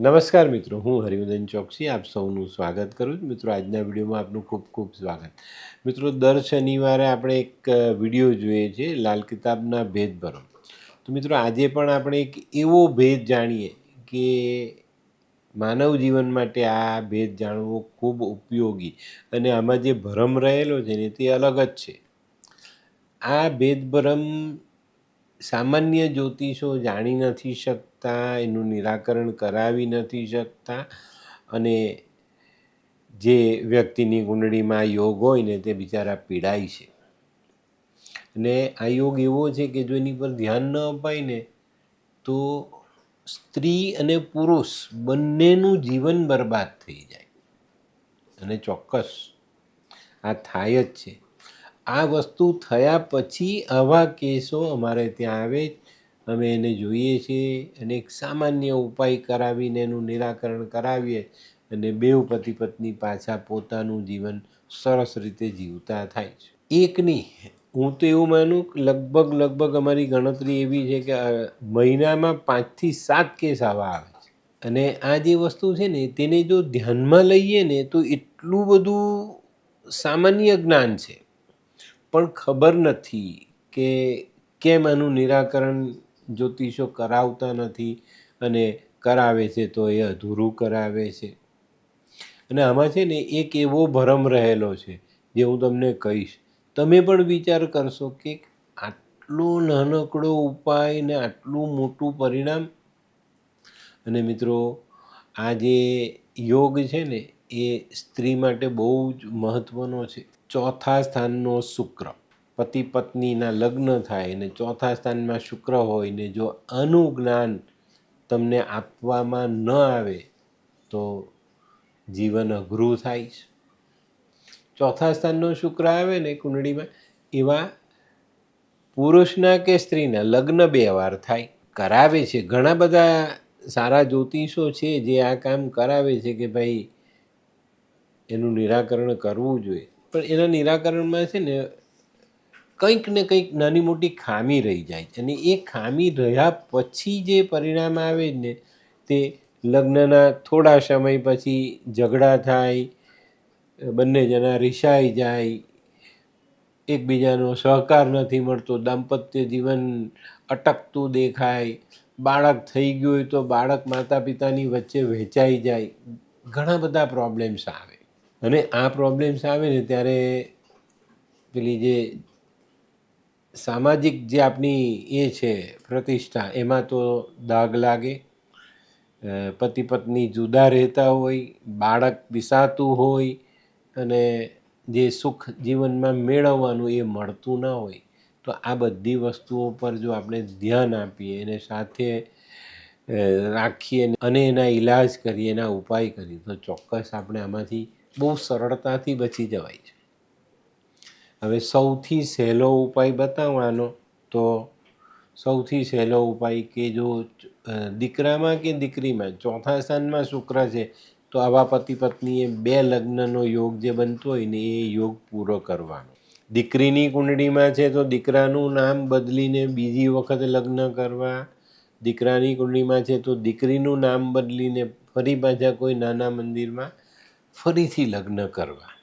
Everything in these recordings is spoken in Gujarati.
નમસ્કાર મિત્રો, હું હરિવર્ધન ચોકસી, આપ સૌનું સ્વાગત કરું છું. મિત્રો, આજના વિડીયોમાં આપનું ખૂબ ખૂબ સ્વાગત. મિત્રો, દર શનિવારે આપણે એક વીડિયો જોઈએ છીએ લાલ કિતાબના ભેદ ભરો તો મિત્રો, આજે પણ આપણે એક એવો ભેદ જાણીએ કે માનવ જીવન માટે આ ભેદ જાણવો ખૂબ ઉપયોગી અને આમાં જે ભ્રમ રહેલો છે ને, તે અલગ જ છે. આ ભેદભ્રમ સામાન્ય જ્યોતિષો જાણી નથી શકતા, એનું નિરાકરણ કરાવી નથી શકતા અને જે વ્યક્તિની કુંડળીમાં યોગ હોય ને તે બિચારા પીડાય છે. અને આ યોગ એવો છે કે જો એની પર ધ્યાન ન અપાય ને તો સ્ત્રી અને પુરુષ બંનેનું જીવન બરબાદ થઈ જાય. અને ચોક્કસ આ થાય જ છે. આ વસ્તુ થયા પછી આવા કેસો અમારે ત્યાં આવે અમે એને જોઈએ છીએ અને એક સામાન્ય ઉપાય કરાવીને એનું નિરાકરણ કરાવીએ અને બેઉ પતિ પત્ની પાછા પોતાનું જીવન સરસ રીતે જીવતા થાય છે. એક નહીં, હું તો એવું માનું લગભગ લગભગ અમારી ગણતરી એવી છે કે મહિનામાં પાંચથી સાત કેસ આવા આવે છે. અને આ જે વસ્તુ છે ને, તેને જો ધ્યાનમાં લઈએ ને, તો એટલું બધું સામાન્ય જ્ઞાન છે. પણ ખબર નથી કે કેમ આનું નિરાકરણ જ્યોતિષો કરાવતા નથી અને કરાવે છે તો એ અધૂરું કરાવે છે. અને આમાં છે ને એક એવો ભરમ રહેલો છે જે હું તમને કહીશ. તમે પણ વિચાર કરશો કે આટલો નાનકડો ઉપાય ને આટલું મોટું પરિણામ? અને મિત્રો, આ જે યોગ છે ને એ સ્ત્રી માટે બહુ જ મહત્ત્વનો છે. ચોથા સ્થાનનો શુક્ર. પતિ પત્નીના લગ્ન થાય ને ચોથા સ્થાનમાં શુક્ર હોય ને જો આનું જ્ઞાન તમને આપવામાં ન આવે, તો જીવન અઘરું થાય છે. ચોથા સ્થાનનો શુક્ર આવે ને કુંડળીમાં, એવા પુરુષના કે સ્ત્રીના લગ્ન બે વાર થાય. કરાવે છે. ઘણા બધા સારા જ્યોતિષો છે જે આ કામ કરાવે છે કે ભાઈ, એનું નિરાકરણ કરવું જોઈએ. પણ એના નિરાકરણમાં છે ને કંઈક ને કંઈક નાની મોટી ખામી રહી જાય અને એ ખામી રહ્યા પછી જે પરિણામ આવે ને તે લગ્નના થોડા સમય પછી ઝઘડા થાય, બંને જણા રિસાઈ જાય, એકબીજાનો સહકાર નથી મળતો, દાંપત્ય જીવન અટકતું દેખાય, બાળક થઈ ગયું હોય તો બાળક માતા પિતાની વચ્ચે વહેંચાઈ જાય, ઘણા બધા પ્રોબ્લેમ્સ આવે. અને આ પ્રોબ્લેમ્સ આવે ને ત્યારે પેલી જે સામાજિક જે આપણી એ છે પ્રતિષ્ઠા, એમાં તો દાગ લાગે. પતિ પત્ની જુદા રહેતા હોય, બાળક વિસાતું હોય અને જે સુખ જીવનમાં મેળવવાનું એ મળતું ના હોય, તો આ બધી વસ્તુઓ પર જો આપણે ધ્યાન આપીએ, એને સાથે રાખીએ અને એના ઈલાજ કરીએ, એના ઉપાય કરીએ, તો ચોક્કસ આપણે આમાંથી બહુ સરળતાથી બચી જવાય છે. હવે સૌથી સહેલો ઉપાય બતાવવાનો તો સૌથી સહેલો ઉપાય કે જો દીકરામાં કે દીકરીમાં, ચોથા સ્થાનમાં શુક્ર છે, તો આવા પતિ પત્નીએ બે લગ્નનો યોગ જે બનતો હોય ને એ યોગ પૂરો કરવાનો. દીકરીની કુંડળીમાં છે તો દીકરાનું નામ બદલીને બીજી વખત લગ્ન કરવા. દીકરાની કુંડળીમાં છે તો દીકરીનું નામ બદલીને ફરી પાછા કોઈ નાના મંદિરમાં ફરીથી લગ્ન કરવા.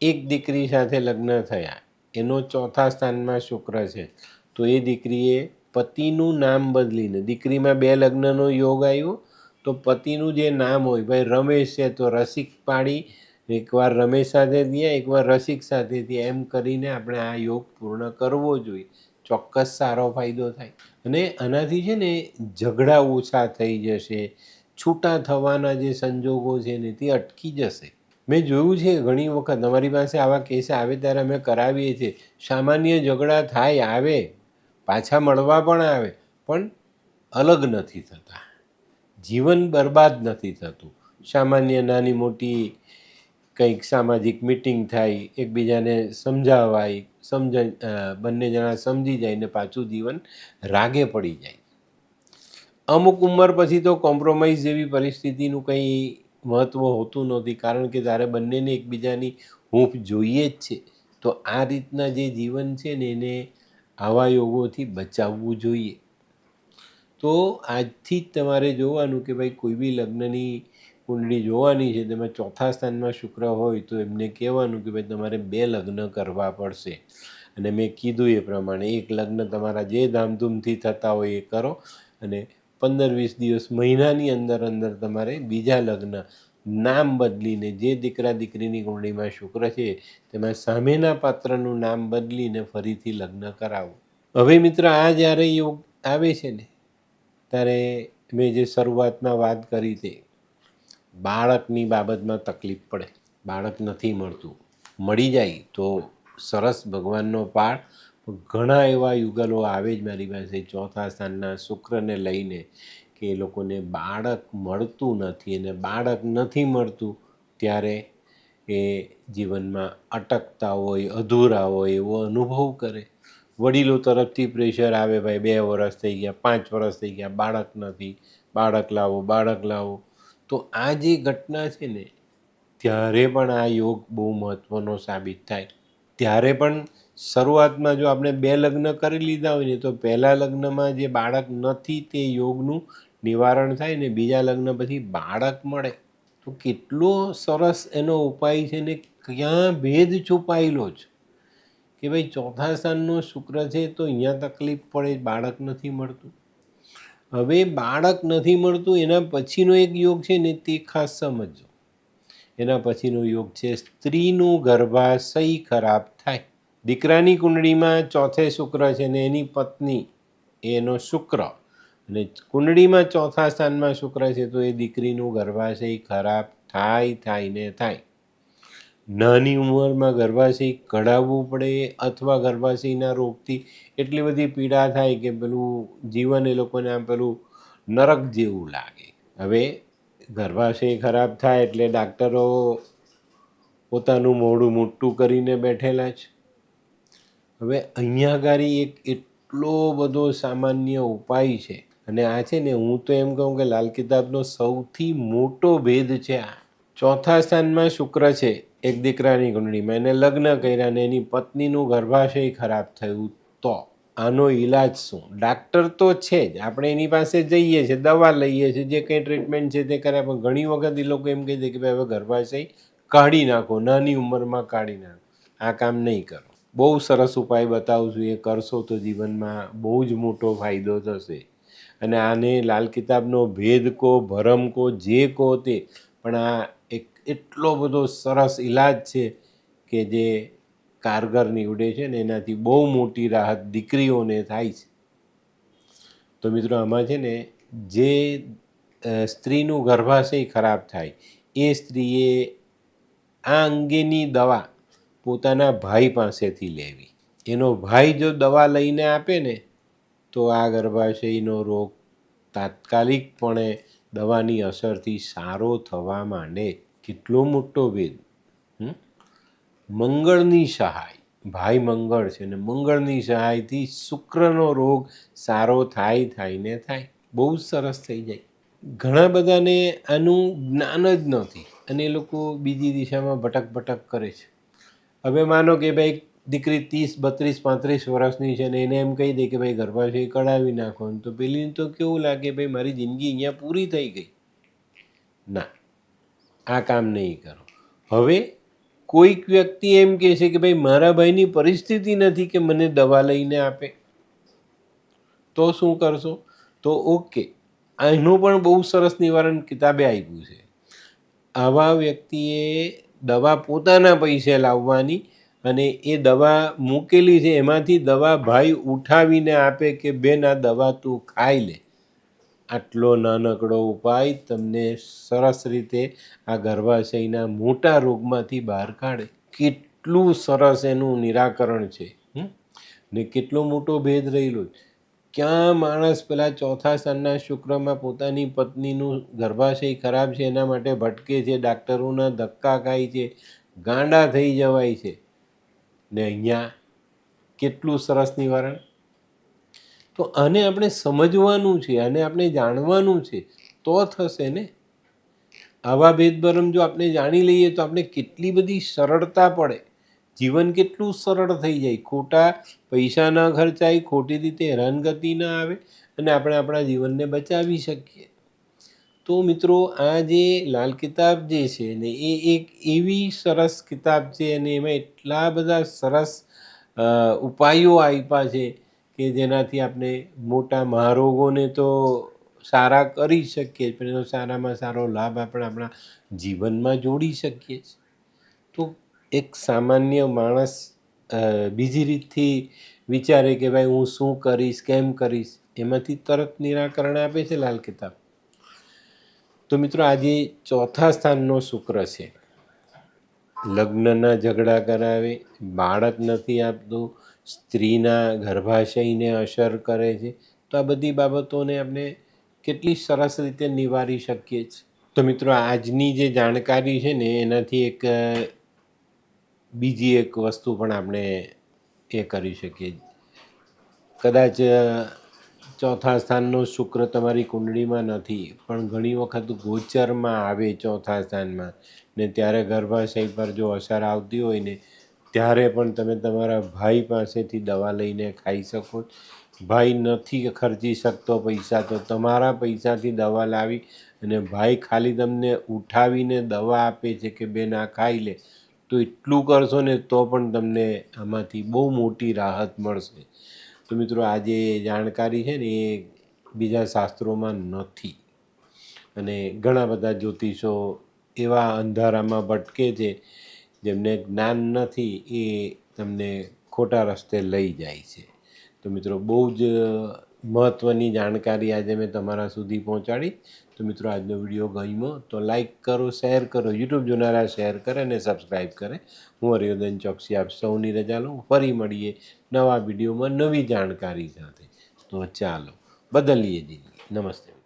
એક દીકરી સાથે લગ્ન થયા. એનો ચોથા સ્થાનમાં શુક્ર છે. તો એ દીકરીએ પતિનું નામ બદલીને, દીકરીમાં બે લગ્નનો યોગ આવ્યો, તો પતિનું જે નામ હોય, ભાઈ રમેશ છે, તો રસિક પાડી, એકવાર રમેશ સાથે થયા, એકવાર રસિક સાથે થયા. એમ કરીને આપણે આ યોગ પૂર્ણ કરવો જોઈએ. ચોક્કસ સારો ફાયદો થાય. અને આનાથી છે ને, ઝઘડા ઓછા થઈ જશે. છૂટા થવાના જે સંજોગો છે ને તે અટકી જશે. મેં જોયું છે ઘણી વખત અમારી પાસે આવા કેસ આવે ત્યારે અમે કરાવીએ છીએ. સામાન્ય ઝઘડા થાય, આવે, પાછા મળવા પણ આવે, પણ અલગ નથી થતા. જીવન બરબાદ નથી થતું. સામાન્ય નાની મોટી કંઈક સામાજિક મિટિંગ થાય, એકબીજાને સમજાવાય, સમજ બંને જણા સમજી જાય ને પાછું જીવન રાગે પડી જાય. અમુક ઉંમર પછી તો કોમ્પ્રોમાઇઝ જેવી પરિસ્થિતિનું કંઈ મહત્ત્વ હોતું નથી કારણ કે તારે બંનેને એકબીજાની હૂંફ જોઈએ જ છે, તો આ રીતના જે જીવન છે ને એને આવા યોગોથી બચાવવું જોઈએ. તો આજથી જ તમારે જોવાનું કે ભાઈ કોઈ બી લગ્નની કુંડળી જોવાની છે, તેમાં ચોથા સ્થાનમાં શુક્ર હોય, તો એમને કહેવાનું કે ભાઈ તમારે બે લગ્ન કરવા પડશે. અને મેં કીધું એ પ્રમાણે, એક લગ્ન તમારા જે ધામધૂમથી થતા હોય એ કરો, અને પંદર વીસ દિવસ મહિનાની અંદર અંદર તમારે બીજા લગ્ન નામ બદલીને જે દીકરા દીકરીની કુંડળીમાં શુક્ર છે, તેમાં સામેના પાત્રનું નામ બદલીને ફરીથી લગ્ન કરાવો. હવે મિત્ર, આ જ્યારે યોગ આવે છે ને, ત્યારે મેં જે શરૂઆતમાં વાત કરી તે, બાળકની બાબતમાં તકલીફ પડે, બાળક નથી મળતું, મળી જાય તો સરસ ભગવાનનો પાઠ ઘણા એવા યુગલો આવે જ મારી પાસે ચોથા સ્થાનના શુક્રને લઈને કે એ લોકોને બાળક મળતું નથી અને બાળક નથી મળતું ત્યારે એ જીવનમાં અટકતા હોય, અધૂરા હોય એવો અનુભવ કરે. વડીલો તરફથી પ્રેશર આવે, ભાઈ, બે વર્ષ થઈ ગયા, પાંચ વર્ષ થઈ ગયા, બાળક નથી, બાળક લાવો બાળક લાવો. તો આ જે ઘટના છે ને, ત્યારે પણ આ યોગ બહુ મહત્ત્વનો સાબિત થાય. ત્યારે પણ શરૂઆતમાં જો આપણે બે લગ્ન કરી લીધા હોય ને, તો પહેલા લગ્નમાં જે બાળક નથી તે યોગનું નિવારણ થાય ને, બીજા લગ્ન પછી બાળક મળે. તો કેટલો સરસ એનો ઉપાય છે ને, ક્યાં ભેદ છુપાયેલો છે. કે ભાઈ, ચોથા સ્થાનનો શુક્ર છે તો અહીંયા તકલીફ પડે, બાળક નથી મળતું. હવે બાળક નથી મળતું, એના પછીનો એક યોગ છે ને, તે ખાસ સમજો એના પછીનો યોગ છે, સ્ત્રીનું ગર્ભાશય ખરાબ થાય. દીકરાની કુંડળીમાં ચોથે શુક્ર છે ને એની પત્ની એનો શુક્ર. અને કુંડળીમાં ચોથા સ્થાનમાં શુક્ર છે તો એ દીકરીનું ગર્ભાશય ખરાબ થાય થાય ને થાય. નાની ઉંમરમાં ગર્ભાશય કઢાવવું પડે અથવા ગર્ભાશયના રોગથી એટલી બધી પીડા થાય કે પેલું જીવન એ લોકોને આમ પેલું નરક જેવું લાગે. હવે ગર્ભાશય ખરાબ થાય એટલે ડાક્ટરો પોતાનું મોઢું મોટું કરીને બેઠેલા છે હવે અહીંયા આગળ એક એટલો બધો સામાન્ય ઉપાય છે. અને આ છે ને, હું તો એમ કહું કે લાલ કિતાબનો સૌથી મોટો ભેદ છે આ. ચોથા સ્થાનમાં શુક્ર છે, એક દીકરાની કુંડળીમાં. એને લગ્ન કર્યા ને એની પત્નીનું ગર્ભાશય ખરાબ થયું તો. આનો ઈલાજ શું? ડાક્ટર તો છે જ. આપણે એની પાસે જઈએ છીએ, દવા લઈએ છીએ, જે કંઈ ટ્રીટમેન્ટ છે તે કર્યા પણ ઘણી વખત એ લોકો એમ કહી દે કે ભાઈ હવે ગર્ભાશય કાઢી નાખો, નાની ઉંમરમાં કાઢી નાખો. આ કામ નહીં કરો. બહુ સરસ ઉપાય બતાવું છું, એ કરશો તો જીવનમાં બહુ જ મોટો ફાયદો થશે. અને આને લાલ કિતાબનો ભેદ કહો ભરમ કહો જે કહો તે, પણ આ એક એટલો બધો સરસ ઈલાજ છે કે જે કારગર નીવડે છે ને, એનાથી બહુ મોટી રાહત દીકરીઓને થાય છે. તો મિત્રો, આમાં છે ને, જે સ્ત્રીનું ગર્ભાશય ખરાબ થાય, એ સ્ત્રીએ આ અંગેની દવા પોતાના ભાઈ પાસેથી લેવી. એનો ભાઈ જો દવા લઈને આપે ને, તો આ ગર્ભાશયનો રોગ તાત્કાલિકપણે દવાની અસરથી સારો થવા માંડે. કેટલો મોટો ભેદ? મંગળની સહાય. ભાઈ મંગળ છે ને મંગળની સહાયથી શુક્રનો રોગ સારો થાય થાય ને થાય. બહુ સરસ થઈ જાય. ઘણા બધાને આનું જ્ઞાન જ નથી. અને એ લોકો બીજી દિશામાં ભટક ભટક કરે છે. હવે માનો કે ભાઈ દીકરી ત્રીસ, બત્રીસ, પાંત્રીસ વર્ષની છે ને એને એમ કહી દે કે ભાઈ ગર્ભાશય કઢાવી નાખો. તો પેલીને તો કેવું લાગે ભાઈ મારી જિંદગી અહીંયા પૂરી થઈ ગઈ? ના, આ કામ નહીં કરો. હવે કોઈક વ્યક્તિ એમ કહે છે કે ભાઈ મારા ભાઈની પરિસ્થિતિ નથી કે મને દવા લઈને આપે. તો શું કરશો? તો ઓકે એનું પણ બહુ સરસ નિવારણ કિતાબે આપ્યું છે. આવા વ્યક્તિએ દવા પોતાના પૈસે લાવવાની અને એ દવા મૂકેલી છે, એમાંથી દવા ભાઈ ઉઠાવીને આપે કે બેન આ દવા તું ખાઈ લે. આટલો નાનકડો ઉપાય તમને સરસ રીતે આ ગર્ભાશયના મોટા રોગમાંથી બહાર કાઢે. કેટલું સરસ એનું નિરાકરણ છે? ને કેટલો મોટો ભેદ રહેલો છે. ક્યાં માણસ પેલા ચોથા સ્થાનના શુક્રમાં પોતાની પત્નીનું ગર્ભાશય ખરાબ છે, એના માટે ભટકે છે, ડાક્ટરોના ધક્કા ખાય છે, ગાંડા થઈ જવાય છે. ને અહીંયા કેટલું સરસ નિવારણ? તો આને આપણે સમજવાનું છે, આને આપણે જાણવાનું છે, તો થશે ને? આવા ભેદભરમ જો આપણે જાણી લઈએ તો આપણે કેટલી બધી સરળતા પડે. જીવન કેટલું સરળ થઈ જાય. ખોટા પૈસા ન ખર્ચાય, ખોટી રીતે હેરાનગતિ ન આવે અને આપણે આપણા જીવનને બચાવી શકીએ. તો મિત્રો, આ જે લાલ કિતાબ જે છે ને, એ એક એવી સરસ કિતાબ છે અને એમાં એટલા બધા સરસ ઉપાયો આપ્યા છે કે જેનાથી આપણે મોટા મહારોગોને તો સારા કરી શકીએ પણ એનો સારામાં સારો લાભ આપણે આપણા જીવનમાં જોડી શકીએ છીએ. તો એક સામાન્ય માણસ બીજી રીતથી વિચારે કે ભાઈ હું શું કરીશ, કેમ કરીશ, એમાંથી તરત નિરાકરણ આપે છે લાલ કિતાબ. તો મિત્રો આજે ચોથા સ્થાનનો શુક્ર છે. લગ્નના ઝઘડા કરાવે, બાળક નથી આપતું, સ્ત્રીના ગર્ભાશયને અસર કરે છે. તો આ બધી બાબતોને આપણે કેટલી સરસ રીતે નિવારી શકીએ છીએ. તો મિત્રો આજની જે જાણકારી છે ને, એનાથી એક બીજી એક વસ્તુ પણ આપણે એ કરી શકીએ. કદાચ ચોથા સ્થાનનો શુક્ર તમારી કુંડળીમાં નથી, પણ ઘણી વખત ગોચરમાં આવે ચોથા સ્થાનમાં. ને ત્યારે ગર્ભાશય પર જો અસર આવતી હોય ને, ત્યારે પણ તમે તમારા ભાઈ પાસેથી દવા લઈને ખાઈ શકો. ભાઈ નથી ખર્ચી શકતો પૈસા, તો તમારા પૈસાથી દવા લાવી અને ભાઈ ખાલી તમને ઉઠાવીને દવા આપે છે કે બેન આ ખાઈ લે. તો એટલું કરશો ને તો પણ તમને આમાંથી બહુ મોટી રાહત મળશે. તો મિત્રો, આ જે જાણકારી છે ને એ બીજા શાસ્ત્રોમાં નથી. અને ઘણા બધા જ્યોતિષો એવા અંધારામાં ભટકે છે, જેમને જ્ઞાન નથી, એ તમને ખોટા રસ્તે લઈ જાય છે. તો મિત્રો, બહુ જ મહત્ત્વની જાણકારી આજે મેં તમારા સુધી પહોંચાડી. તો મિત્રો, આજનો વીડિયો ગમ્યો તો લાઇક કરો, શેર કરો, યુટ્યુબ જોનારા શેર કરે અને સબસ્ક્રાઈબ કરે. હું હરિયોદન ચોકસી આપ સૌની રજા લઉં. ફરી મળીએ નવા વિડીયોમાં નવી જાણકારી સાથે. તો ચાલો, બદલીએ જિંદગી. નમસ્તે.